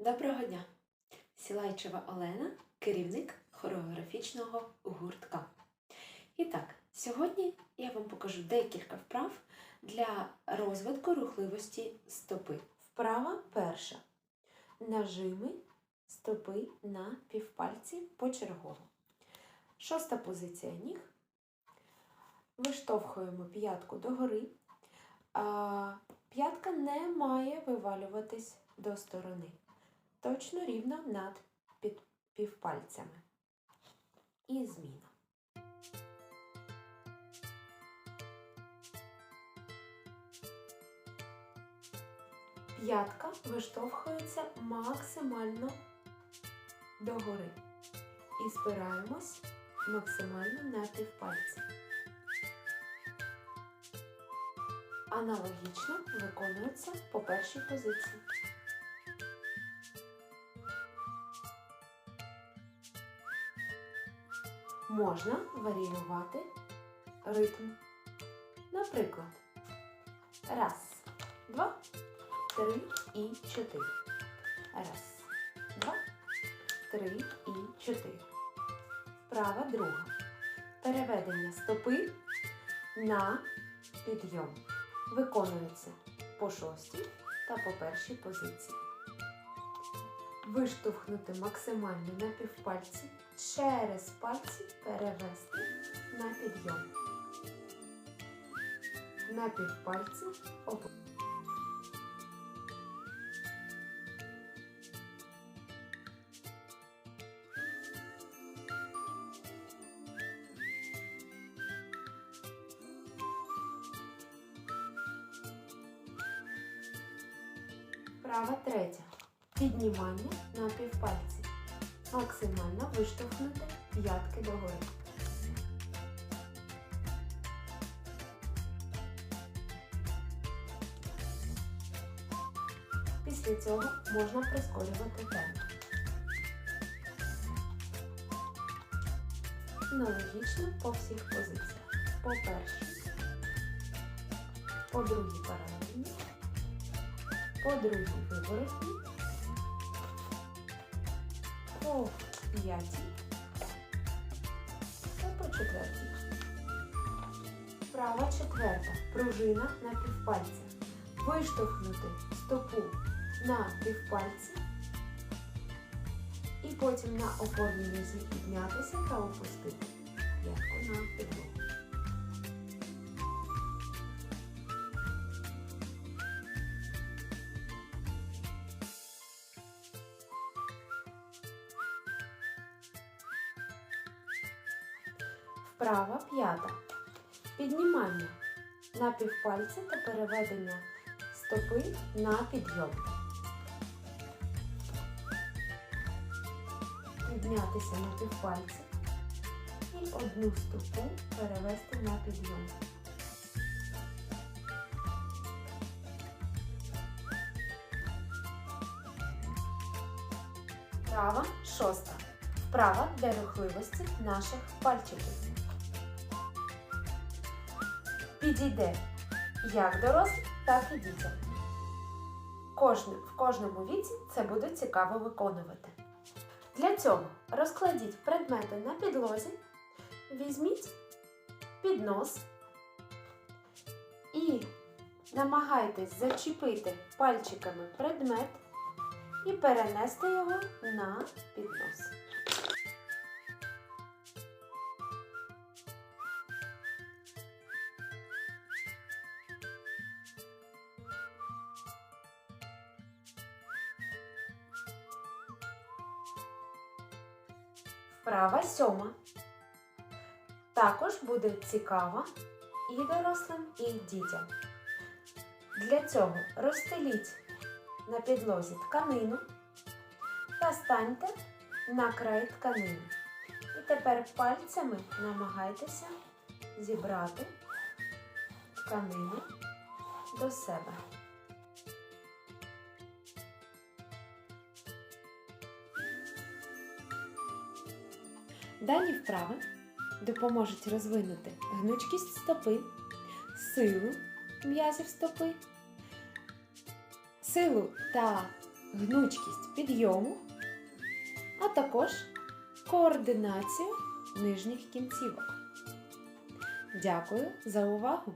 Доброго дня! Сілайчева Олена, керівник хореографічного гуртка. І так, сьогодні я вам покажу декілька вправ для розвитку рухливості стопи. Вправа перша. Нажими стопи на півпальці почергово. Шоста позиція ніг. Виштовхуємо п'ятку догори. А, п'ятка не має вивалюватись до сторони. Точно рівно над півпальцями. І зміна. П'ятка виштовхується максимально догори. І спираємось максимально на півпальці. Аналогічно виконується по першій позиції. Можна варіювати ритм. Наприклад, раз, два, три і чотири. Раз, два, три і чотири. Вправа друга. Переведення стопи на підйом. Виконується по шостій та по першій позиції. Виштовхнути максимально на півпальці, через пальці перевести на підйом. На півпальці об... Права третя. Піднімання на півпальці. Максимально виштовхнути п'ятки догори. Після цього можна прискорювати темп. Аналогічно по всіх позиціях. По першій, по другій паралельній, по другій виворотній, по п'ятій та по четвертій. Права четверта. Пружина на півпальці. Виштовхнути стопу на півпальці і потім на опорній нозі піднятися та опустити п'ятку на підлогу. Вправа п'ята. Піднімання на півпальці та переведення стопи на підйом. Піднятися на півпальці і одну стопу перевести на підйом. Вправа шоста. Вправа для рухливості наших пальчиків. Підійде як дорослим, так і дітям. В кожному віці це буде цікаво виконувати. Для цього розкладіть предмети на підлозі, візьміть піднос і намагайтесь зачепити пальчиками предмет і перенести його на піднос. Вправа сьома. Також буде цікава і дорослим, і дітям. Для цього розстеліть на підлозі тканину та станьте на край тканини. І тепер пальцями намагайтеся зібрати тканину до себе. Дані вправи допоможуть розвинути гнучкість стопи, силу м'язів стопи, силу та гнучкість підйому, а також координацію нижніх кінцівок. Дякую за увагу!